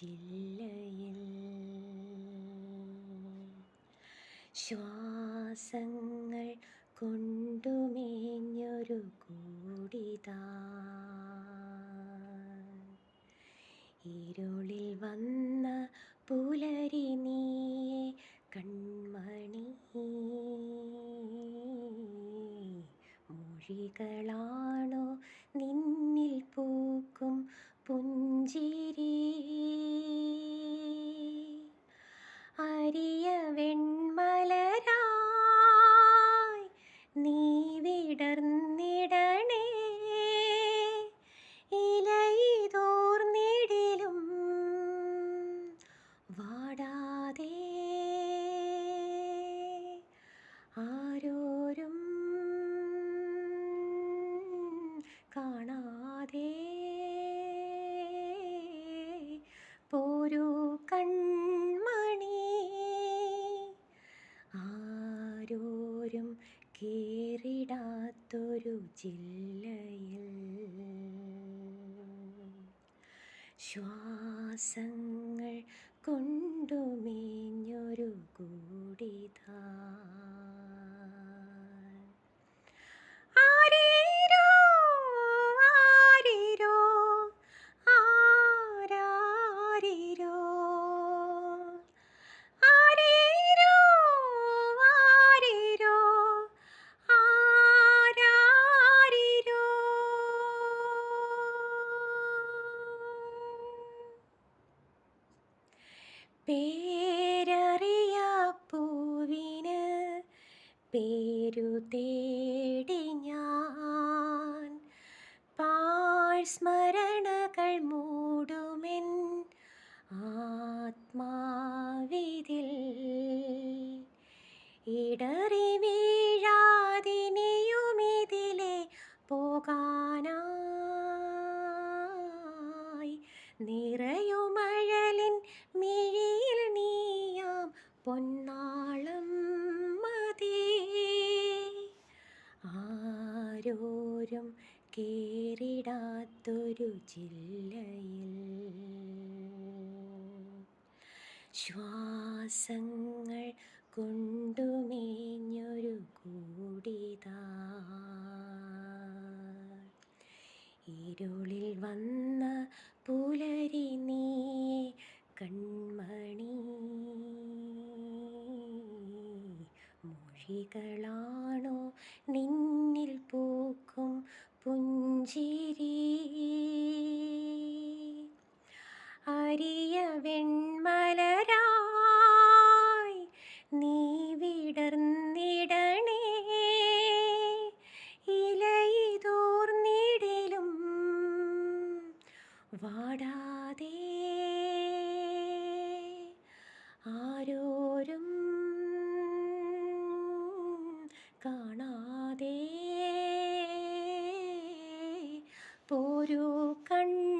ജില്ലയിൽ. ശ്വാസങ്ങൾ കൊണ്ടുമേഞ്ഞൊരു കൂടിതാ. ഇരുളിൽ വന്ന പുലരി നീയെ കൺമണി. മൊഴികളാണോ നിന്നിൽ പൂക്കും പുഞ്ചിരി. അരിയ വെൺമലരായി നീ വിടർന്നിടണേ. ഇലയിതോർന്നിടിലും വാടാതെ. ആരോരും കാണാതെ കേറിടാത്തൊരു ജില്ലയിൽ ശ്വാസങ്ങൾ കൊണ്ടുമേഞ്ഞൊരു കൂടിതാ പേരറിയ പൂവിന് പേരു തേടി ഞാൻ. പാഴ്സ്മരണകൾ മൂടുമെൻ ആത്മാവിതിൽ. ഇടറി വീഴാതിനിയുമിതിലെ പോകാനായി നിറയുമഴലിൻ പൊന്നാളം മതി. ആരോരും കേറിടാത്തൊരു ജില്ലയിൽ ശ്വാസങ്ങൾ കൊണ്ടുമേഞ്ഞൊരു കൂടിതാ ഇരുളിൽ വന്ന പുലരി നീ കൺമണി മൊഴികളാണോ നിന്നിൽ പൂക്കും പുഞ്ചിരി പോരൂ കണ്ണു